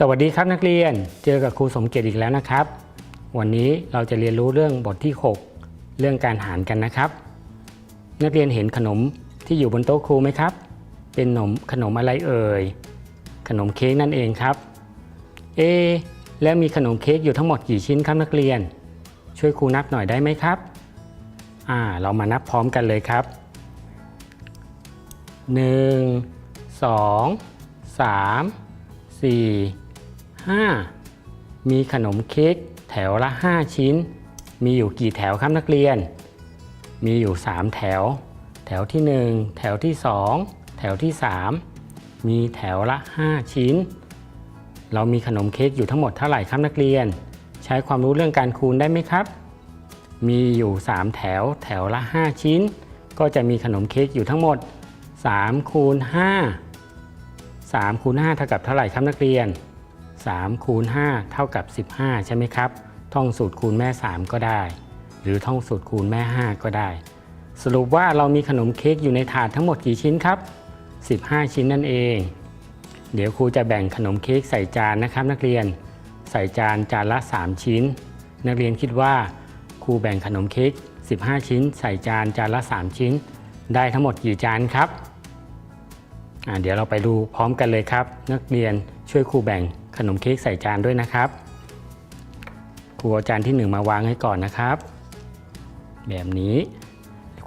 สวัสดีครับนักเรียน เจอกับครูสมเกียรติอีกแล้วนะครับ วันนี้เราจะเรียนรู้เรื่องบทที่ 6 เรื่องการหารกันนะครับ นักเรียนเห็นขนมที่อยู่บนโต๊ะครูไหมครับ เป็นขนมขนมอะไรเอ่ย ขนมเค้กนั่นเองครับ เอ แล้วมีขนมเค้กอยู่ทั้งหมดกี่ชิ้นครับนักเรียน ช่วยครูนับหน่อยได้ไหมครับ อ่า เรามานับพร้อมกันเลยครับ 1 2 3 4 5 มีขนมเค้กแถวละ 5 ชิ้น มีอยู่กี่แถวครับนักเรียน มีอยู่ 3 แถว แถวที่ 1 แถวที่ 2 แถวที่ 3 มีแถวละ 5 ชิ้น เรามีขนมเค้กอยู่ทั้งหมดเท่าไหร่ครับนักเรียน ใช้ความรู้เรื่องการคูณได้ไหมครับ มีอยู่ 3 แถว แถวละ 5 ชิ้น ก็จะมีขนมเค้กอยู่ทั้งหมด3คูณ5 3คูณ5เท่ากับเท่าไหร่ครับนักเรียน 3คูณ5เท่ากับ 15 ใช่ไหมครับ ท่องสูตรคูณแม่ 3 ก็ได้ หรือท่องสูตรคูณแม่ 5 ก็ได้ สรุปว่าเรามีขนมเค้กอยู่ในถาดทั้งหมดกี่ชิ้นครับ 15 ชิ้นนั่นเอง เดี๋ยวครูจะแบ่งขนมเค้กใส่จานนะครับ นักเรียน ใส่จานจานละ 3 ชิ้น นักเรียนคิดว่าครูแบ่งขนมเค้ก 15 ชิ้น ใส่จานจานละ 3 ชิ้น ได้ทั้งหมดกี่จานครับเดี๋ยวเราไปดูพร้อมกันเลยครับ นักเรียนช่วยครูแบ่ง ขนมเค้กใส่จานด้วยนะครับครูเอาจานที่ 1 มาวางให้ก่อนนะครับ แบบนี้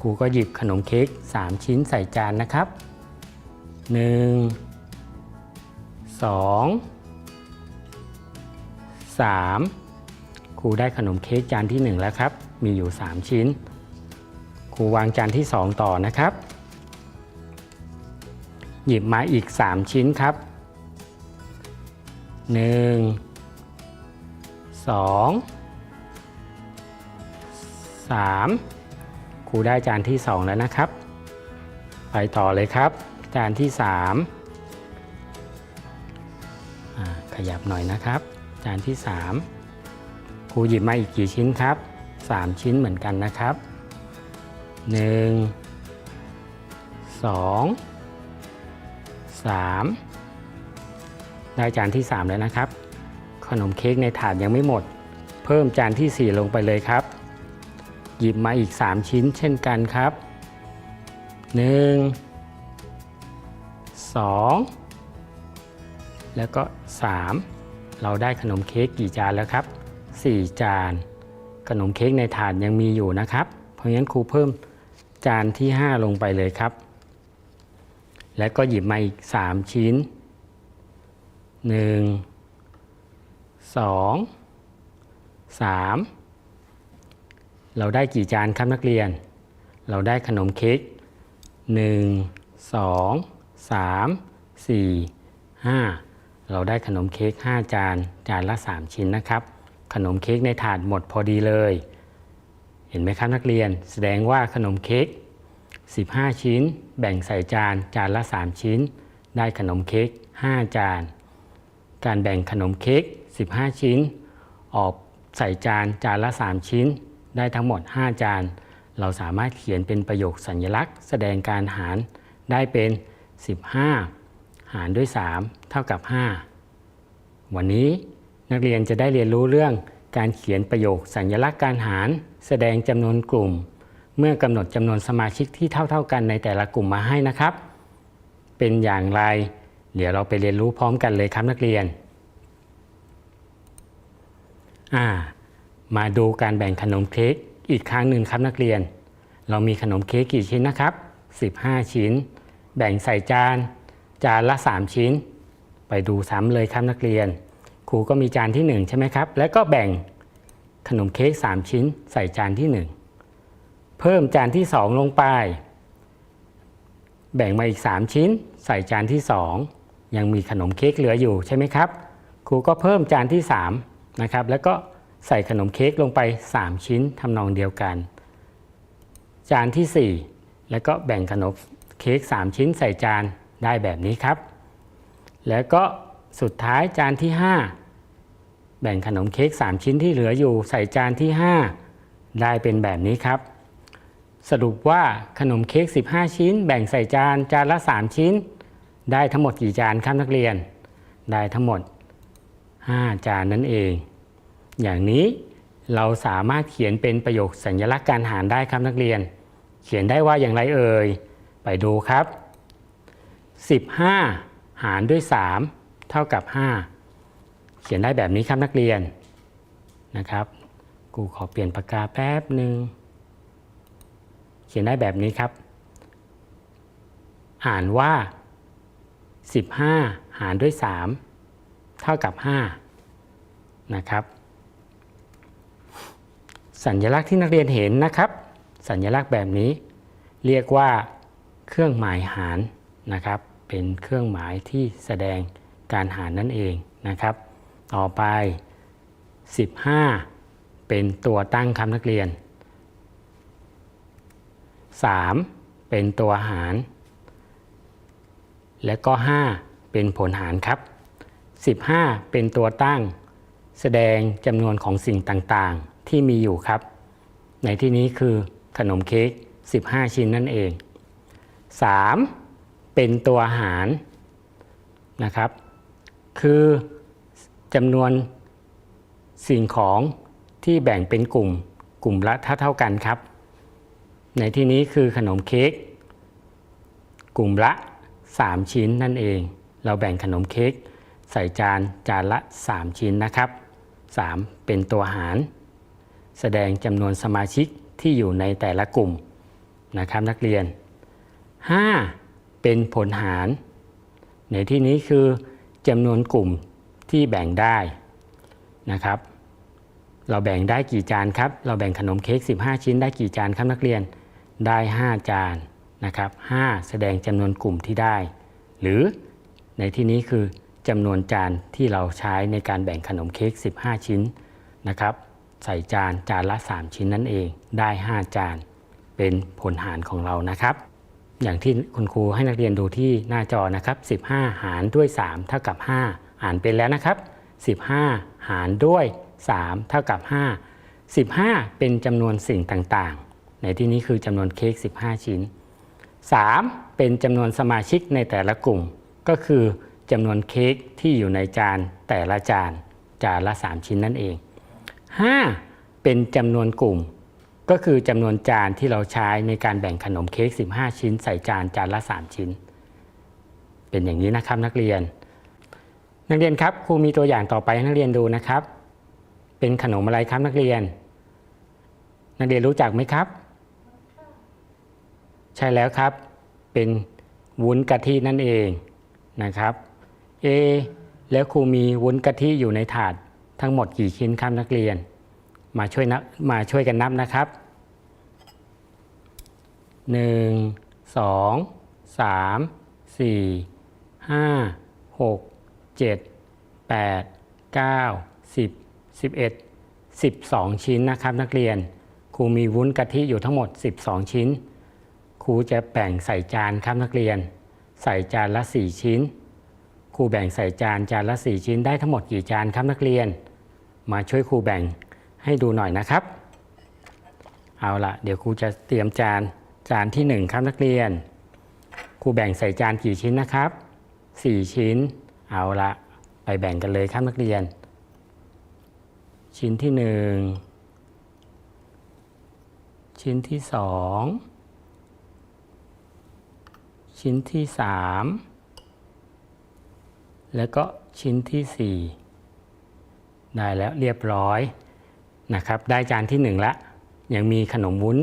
ครูก็หยิบขนมเค้ก3 ชิ้นใส่จานนะครับ 1 2 3 ครูได้ขนมเค้กจานที่ 1 แล้วครับ มีอยู่ 3 ชิ้น ครูวางจานที่ 2 ต่อนะครับ หยิบมาอีก 3 ชิ้นครับ 1 2 3ครูได้จานที่2แล้วนะครับ ไปต่อเลยครับ จานที่3อ่าขยับหน่อยนะครับ จานที่3ครูหยิบมาอีกกี่ชิ้นครับ3ชิ้นเหมือนกันนะครับ1 2 3 ได้จานที่ 3 แล้วนะครับ ขนมเค้กในถาดยังไม่หมด เพิ่มจานที่ 4 ลงไปเลยครับ หยิบมาอีก 3 ชิ้นเช่นกันครับ 1 2 แล้วก็ 3 เราได้ขนมเค้กกี่จานแล้วครับ 4 จาน ขนมเค้กในถาดยังมีอยู่นะครับ เพราะงั้นครูเพิ่มจานที่ 5 ลงไปเลยครับ แล้วก็หยิบมาอีก 3 ชิ้น 1 2 3เราได้กี่จานครับนักเรียน เราได้ขนมเค้ก1 2 3 4 5เราได้ขนมเค้ก5จาน จานละ3ชิ้นนะครับ ขนมเค้กในถาดหมดพอดีเลย เห็นไหมครับนักเรียน แสดงว่าขนมเค้ก15 ชิ้น แบ่งใส่จาน จานละ 3 ชิ้น ได้ขนมเค้ก5 จาน การแบ่งขนมเค้ก 15 ชิ้น ออกใส่จานจานละ 3 ชิ้น ได้ทั้งหมด 5 จาน เราสามารถเขียนเป็นประโยคสัญลักษณ์ แสดงการหารได้เป็น 15 หารด้วย 3 เท่ากับ 5 วันนี้นักเรียนจะได้เรียนรู้เรื่องการเขียนประโยคสัญลักษณ์การหาร แสดงจำนวนกลุ่ม เมื่อกำหนดจำนวนสมาชิกที่เท่าๆกันในแต่ละกลุ่มมาให้นะครับ เป็นอย่างไร เดี๋ยวเราไปเรียนรู้พร้อมกันเลยครับนักเรียน อ่า มาดูการแบ่งขนมเค้กอีกครั้งหนึ่งครับนักเรียน เรามีขนมเค้กกี่ชิ้นนะครับ 15 ชิ้น แบ่งใส่จาน จานละ 3 ชิ้น ไปดูซ้ำเลยครับนักเรียน ครูก็มีจานที่ 1 ใช่ไหมครับ แล้วก็แบ่งขนมเค้ก3 ชิ้น ใส่จานที่ 1 เพิ่มจานที่ 2 ลงไป แบ่งมาอีก 3 ชิ้น ใส่จานที่ 2 ยังมีขนมเค้กเหลืออยู่ใช่ไหมครับครูก็เพิ่มจานที่3นะครับแล้วก็ใส่ขนมเค้กลงไป 3 ชิ้นทำนองเดียวกัน จานที่ 4 แล้วก็แบ่งขนมเค้ก3 ชิ้นใส่จานได้แบบนี้ครับ แล้วก็สุดท้ายจานที่ 5 แบ่งขนมเค้ก3 ชิ้นที่เหลืออยู่ ใส่จานที่ 5 ได้เป็นแบบนี้ครับ สรุปว่าขนมเค้ก15 ชิ้น แบ่งใส่จานจานละ 3 ชิ้น ได้ทั้งหมดกี่จานครับนักเรียน ได้ทั้งหมด 5 จานนั่นเอง อย่างนี้เราสามารถเขียนเป็นประโยคสัญลักษณ์การหารได้ครับนักเรียน เขียนได้ว่าอย่างไรเอ่ย ไปดูครับ 15 หารด้วย 3 เท่ากับ 5 เขียนได้แบบนี้ครับนักเรียนนะครับกูขอเปลี่ยนปากกาแป๊บหนึ่งเขียนได้แบบนี้ครับ อ่านว่า 15 หารด้วย 3 เท่ากับ 5 นะครับ สัญลักษณ์ที่นักเรียนเห็นนะครับ สัญลักษณ์แบบนี้ เรียกว่าเครื่องหมายหารนะครับ เป็นเครื่องหมายที่แสดงการหารนั่นเองนะครับ ต่อไป 15 เป็นตัวตั้งคำนักเรียน 3 เป็นตัวหาร และก็ 5 เป็นผลหารครับ 15 เป็นตัวตั้ง แสดงจำนวนของสิ่งต่างๆ ที่มีอยู่ครับ ในที่นี้คือขนมเค้ก15 ชิ้นนั่นเอง 3. เป็นตัวหารนะครับ คือจำนวนสิ่งของที่แบ่งเป็นกลุ่มกลุ่มละเท่าเท่ากันครับ ในที่นี้คือขนมเค้กกลุ่มละ 3 ชิ้นนั่นเอง เราแบ่งขนมเค้กใส่จานจานละ 3 ชิ้นนะครับ 3 เป็นตัวหาร แสดงจำนวนสมาชิกที่อยู่ในแต่ละกลุ่มนะครับนักเรียน 5. เป็นผลหาร ในที่นี้คือจำนวนกลุ่มที่แบ่งได้นะครับ เราแบ่งได้กี่จานครับ เราแบ่งขนมเค้ก15 ชิ้นได้กี่จานครับนักเรียน ได้ 5 จาน นะครับ5แสดงจำนวนกลุ่มที่ได้ หรือในที่นี้คือจำนวนจานที่เราใช้ในการแบ่งขนมเค้ก15 ชิ้นนะครับใส่จานจานละ 3 ชิ้นนั่นเองได้ 5 จาน เป็นผลหารของเรานะครับ อย่างที่คุณครูให้นักเรียนดูที่หน้าจอนะครับ 15 หารด้วย 3 เท่ากับ 5 อ่านเป็นแล้วนะครับ 15 หารด้วย 3 เท่ากับ 5 15 เป็นจำนวนสิ่งต่างๆ ในที่นี้คือจำนวนเค้ก15 ชิ้น 3. เป็นจำนวนสมาชิกในแต่ละกลุ่ม ก็คือจำนวนเค้กที่อยู่ในจานแต่ละจาน จานละ 3 ชิ้นนั่นเอง 5. เป็นจำนวนกลุ่ม ก็คือจำนวนจานที่เราใช้ในการแบ่งขนมเค้ก15 ชิ้น ใส่จานจานละ 3 ชิ้น เป็นอย่างนี้นะครับนักเรียน นักเรียนครับครูมีตัวอย่างต่อไปให้นักเรียนดูนะครับ เป็นขนมอะไรครับนักเรียน นักเรียนรู้จักไหมครับ ใช่แล้วครับ เป็นวุ้นกะทินั่นเองนะครับ เอ แล้วครูมีวุ้นกะทิอยู่ในถาดทั้งหมดกี่ชิ้นครับนักเรียน มาช่วยนับมาช่วยกันนับนะครับ 1 2 3 4 5 6 7 8 9 10 11 12 ชิ้นนะครับ นักเรียนครูมีวุ้นกะทิอยู่ทั้งหมด 12 ชิ้น รูจะแบ่งใส่จานครับนักเรียน ใส่จานละ 4 ชิ้น ครูแบ่งใส่จานจานละ 4 ชิ้นได้ทั้งหมดกี่จานครับนักเรียน มาช่วยครูแบ่งให้ดูหน่อยนะครับ เอาละเดี๋ยวครูจะเตรียมจานจานที่ 1 ครับนักเรียน ครูแบ่งใส่จานกี่ชิ้นนะครับ 4 ชิ้น เอาละไปแบ่งกันเลยครับนักเรียน ชิ้นที่ 1 ชิ้นที่ 2 ชิ้นที่ 3 แล้วก็ชิ้นที่ 4 ได้แล้วเรียบร้อยนะครับ ได้จานที่ 1 ละ ยังมีขนมวุ้น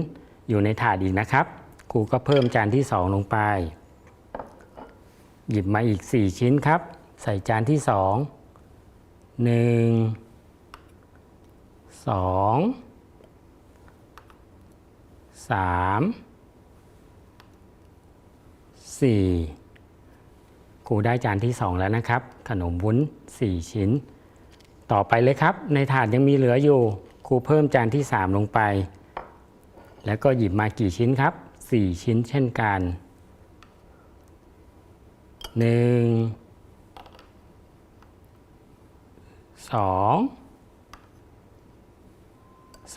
อยู่ในถาดอีกนะครับครูก็เพิ่มจานที่ 2 ลงไป หยิบมาอีก 4 ชิ้นครับ ใส่จานที่ 2 1 2 3 4ครูได้จานที่ 2 แล้วนะครับ ขนมวุ้น 4 ชิ้น ต่อไปเลยครับ ในถาดยังมีเหลืออยู่ครูเพิ่มจานที่ 3 ลงไป แล้วก็หยิบมากี่ชิ้นครับ 4 ชิ้นเช่นกัน 1 2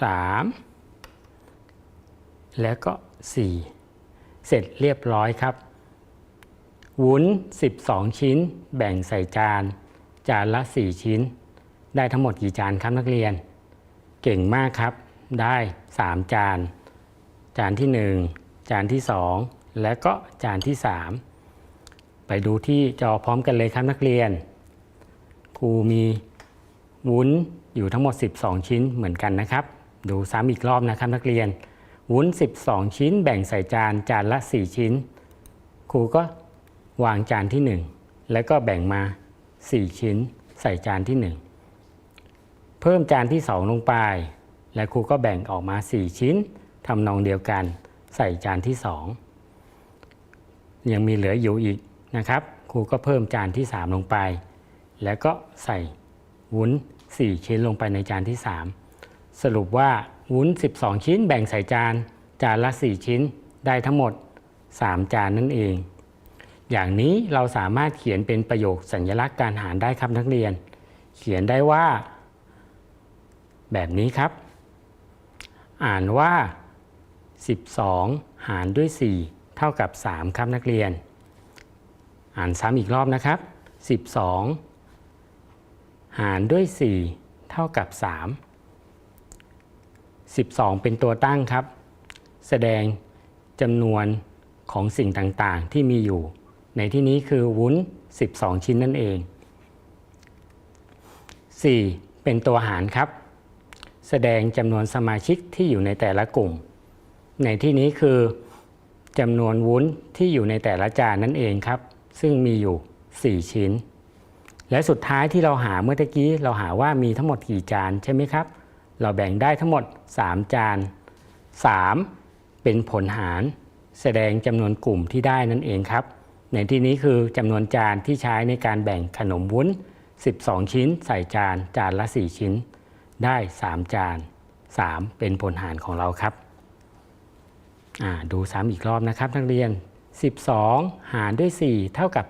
3 แล้วก็ 4 เสร็จเรียบร้อยครับ วุ้น 12 ชิ้น แบ่งใส่จาน จานละ 4 ชิ้น ได้ทั้งหมดกี่จานครับนักเรียน เก่งมากครับ ได้ 3 จาน จานที่ 1 จานที่ 2 และก็จานที่ 3 ไปดูที่จอพร้อมกันเลยครับนักเรียน ครูมีวุ้นอยู่ทั้งหมด 12 ชิ้นเหมือนกันนะครับ ดูซ้ำอีกรอบนะครับนักเรียน วุ้น 12 ชิ้น แบ่งใส่จาน จานละ 4 ชิ้น ครูก็ วางจานที่ 1 แล้วก็แบ่งมา 4 ชิ้นใส่จานที่ 1 เพิ่มจานที่ 2 ลงไป และครูก็แบ่งออกมา 4 ชิ้นทำนองเดียวกัน ใส่จานที่ 2 ยังมีเหลืออยู่อีกนะครับ ครูก็เพิ่มจานที่ 3 ลงไป แล้วก็ใส่วุ้น 4 ชิ้นลงไปในจานที่ 3 สรุปว่าวุ้น 12 ชิ้นแบ่งใส่จานจานละ 4 ชิ้นได้ทั้งหมด 3 จานนั่นเอง อย่างนี้เราสามารถเขียนเป็นประโยคสัญลักษณ์การหารได้ครับนักเรียน เขียนได้ว่า แบบนี้ครับ อ่านว่า 12 หารด้วย 4 เท่ากับ 3 ครับนักเรียน อ่านซ้ำอีกรอบนะครับ 12 หารด้วย 4 เท่ากับ 3 12 เป็นตัวตั้งครับ แสดงจำนวนของสิ่งต่างๆที่มีอยู่ ในที่นี้คือวุ้น 12 ชิ้นนั่นเอง 4. เป็นตัวหารครับ แสดงจำนวนสมาชิกที่อยู่ในแต่ละกลุ่ม ในที่นี้คือจำนวนวุ้นที่อยู่ในแต่ละจานนั่นเองครับ ซึ่งมีอยู่ 4 ชิ้น และสุดท้ายที่เราหาเมื่อตกี้เราหาว่ามีทั้งหมดกี่จานใช่ไหมครับ เราแบ่งได้ทั้งหมด 3 จาน 3 เป็นผลหาร แสดงจำนวนกลุ่มที่ได้นั่นเองครับ ในที่นี้คือจำนวนจานที่ใช้ในการแบ่งขนมวุ้น 12 ชิ้น ใส่จานจานละ 4 ชิ้น ได้ 3 จาน 3 เป็นผลหารของเราครับดูซ้ำอีกรอบนะครับนักเรียน 12 หารด้วย 4 เท่ากับ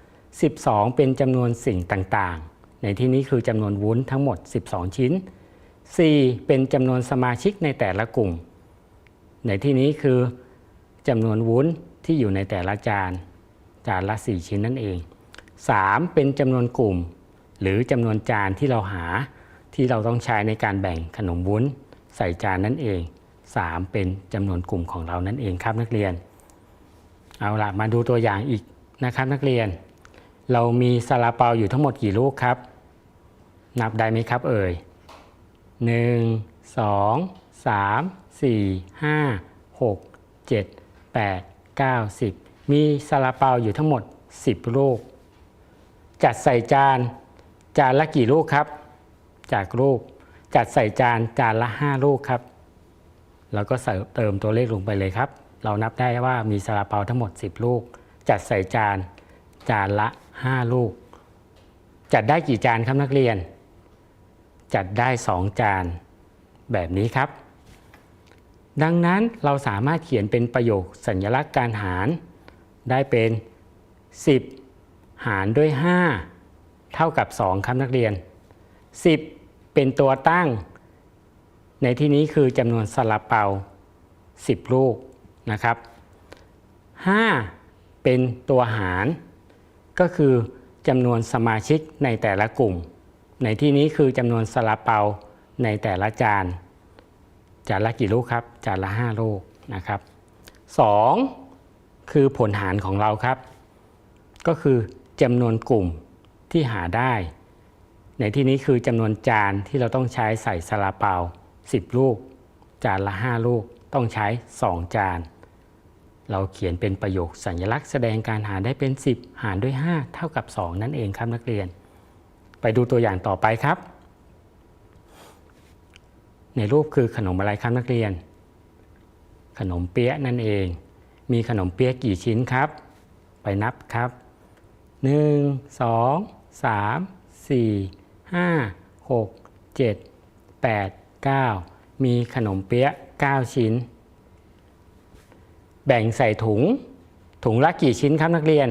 3 12 เป็นจำนวนสิ่งต่างๆ ในที่นี้คือจำนวนวุ้นทั้งหมด 12 ชิ้น 4 เป็นจำนวนสมาชิกในแต่ละกลุ่ม ในที่นี้คือจำนวนวุ้นที่อยู่ในแต่ละจาน จานละ 4 ชิ้นนั่นเอง 3 เป็นจำนวนกลุ่ม หรือจำนวนจานที่เราหาที่เราต้องใช้ในการแบ่งขนมวุ้น ใส่จานนั่นเอง 3 เป็นจำนวนกลุ่มของเรานั่นเองครับนักเรียน เอาล่ะมาดูตัวอย่างอีกนะครับนักเรียน เรามีซาลาเปาอยู่ทั้งหมดกี่ลูกครับ นับได้ไหมครับเอ่ย 1 2 3 4 5 6 7 8 9 10 มีซาลาเปาอยู่ทั้งหมด 10 ลูก จัดใส่จาน จานละกี่ลูกครับ จากลูกจัดใส่จานจานละ 5 ลูกครับ แล้วก็ใส่เติมตัวเลขลงไปเลยครับ เรานับได้ว่ามีซาลาเปาทั้งหมด 10 ลูก จัดใส่จาน จานละ 5 ลูก จัดได้กี่จานครับนักเรียน จัดได้ 2 จาน แบบนี้ครับ ดังนั้นเราสามารถเขียนเป็นประโยคสัญลักษณ์การหาร ได้เป็น 10 หารด้วย 5 เท่ากับ 2ครับนักเรียน 10 เป็นตัวตั้ง ในที่นี้คือจำนวนซาลาเปา 10 ลูกนะครับ 5 เป็นตัวหาร ก็คือจำนวนสมาชิกในแต่ละกลุ่ม ในที่นี้คือจำนวนซาลาเปาในแต่ละจานจานละกี่ลูกครับ จานละ 5 ลูกนะครับ 2 คือผลหารของเราครับ ก็คือจำนวนกลุ่มที่หาได้ ในที่นี้คือจำนวนจานที่เราต้องใช้ใส่ซาลาเปา 10 ลูก จานละ 5 ลูกต้องใช้ 2 จาน เราเขียนเป็นประโยคสัญลักษณ์แสดงการหารได้เป็น 10 หารด้วย 5 เท่ากับ 2 นั่นเองครับนักเรียน ไปดูตัวอย่างต่อไปครับ ในรูปคือขนมอะไรครับนักเรียน ขนมเปี๊ยะนั่นเอง มีขนมเปี๊ยะกี่ชิ้นครับ ไปนับครับ 1 2 3 4 5 6 7 8 9 มีขนมเปี๊ยะ9ชิ้น แบ่งใส่ถุง ถุงละกี่ชิ้นครับนักเรียน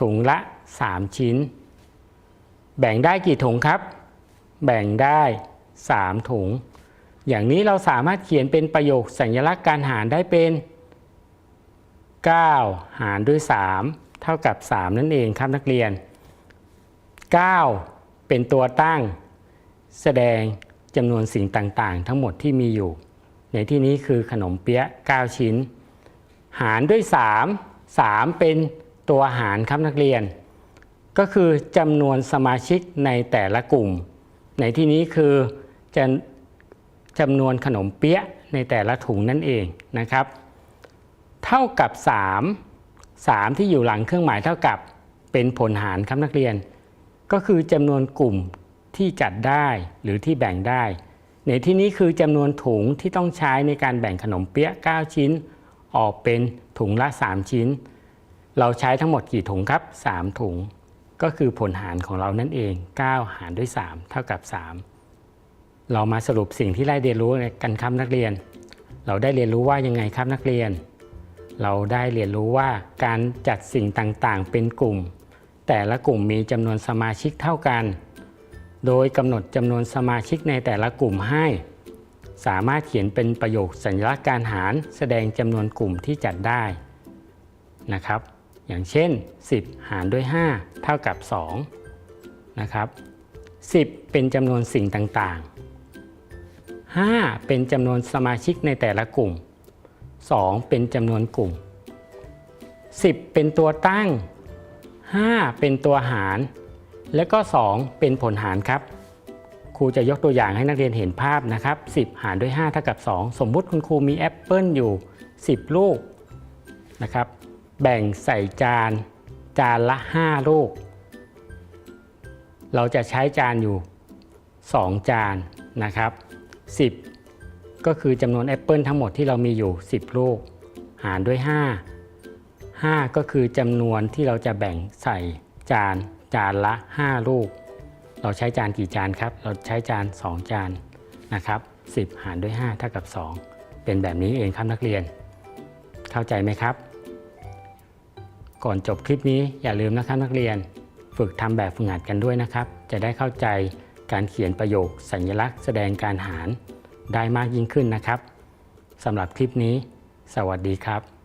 ถุงละ 3 ชิ้น แบ่งได้กี่ถุงครับ แบ่งได้ 3 ถุง อย่างนี้เราสามารถเขียนเป็นประโยคสัญลักษณ์การหารได้เป็น 9 หารด้วย 3 เท่ากับ 3 นั่นเองครับนักเรียน 9 เป็นตัวตั้ง แสดงจำนวนสิ่งต่าง ๆ ทั้งหมดที่มีอยู่ ในที่นี้คือขนมเปี๊ยะ 9 ชิ้น หารด้วย 3 3 เป็นตัวหารครับนักเรียน ก็คือจำนวนสมาชิกในแต่ละกลุ่ม ในที่นี้คือจะจำนวนขนมเปี๊ยะในแต่ละถุงนั่นเองนะครับ เท่ากับ 3 3 ที่อยู่หลังเครื่องหมายเท่ากับเป็นผลหารครับนักเรียน ก็คือจำนวนกลุ่มที่จัดได้หรือที่แบ่งได้ ในที่นี้คือจำนวนถุงที่ต้องใช้ในการแบ่งขนมเปี๊ยะ 9 ชิ้น ออกเป็นถุงละ 3 ชิ้น เราใช้ทั้งหมดกี่ถุงครับ 3 ถุง ก็คือผลหารของเรานั่นเอง 9 หารด้วย 3 เท่ากับ 3 เรามาสรุปสิ่งที่ได้เรียนรู้กันครับนักเรียน เราได้เรียนรู้ว่ายังไงครับนักเรียน เราได้เรียนรู้ว่าการจัดสิ่งต่างๆ เป็นกลุ่ม แต่ละกลุ่มมีจำนวนสมาชิกเท่ากัน โดยกำหนดจำนวนสมาชิกในแต่ละกลุ่มให้ สามารถเขียนเป็นประโยคสัญลักษณ์การหาร แสดงจำนวนกลุ่มที่จัดได้นะครับ อย่างเช่น 10 หารด้วย 5 เท่ากับ 2 นะครับ 10 เป็นจำนวนสิ่งต่างๆ 5 เป็นจำนวนสมาชิกในแต่ละกลุ่ม 2 เป็นจำนวนกลุ่ม 10 เป็นตัวตั้ง 5 เป็นตัวหาร และก็ 2 เป็นผลหารครับ ครูจะยกตัวอย่างให้นักเรียนเห็นภาพนะครับ 10 หารด้วย 5 เท่ากับ 2 สมมุติคุณครูมีแอปเปิลอยู่ 10 ลูกนะครับ แบ่งใส่จาน จานละ 5 ลูก เราจะใช้จานอยู่ 2 จานนะครับ 10 ก็คือจำนวนแอปเปิลทั้งหมดที่เรามีอยู่ 10 ลูก หารด้วย 5 5 ก็คือจำนวนที่เราจะแบ่งใส่จานจานละ 5 ลูก เราใช้จานกี่จานครับ เราใช้จาน 2 จานนะครับ 10 หารด้วย 5 เท่ากับ 2 เป็นแบบนี้เองครับนักเรียน เข้าใจไหมครับ ก่อนจบคลิปนี้อย่าลืมนะครับนักเรียน ฝึกทำแบบฝึกหัดกันด้วยนะครับ จะได้เข้าใจการเขียนประโยคสัญลักษณ์แสดงการหาร ได้มากยิ่งขึ้นนะครับสำหรับคลิปนี้ สวัสดีครับ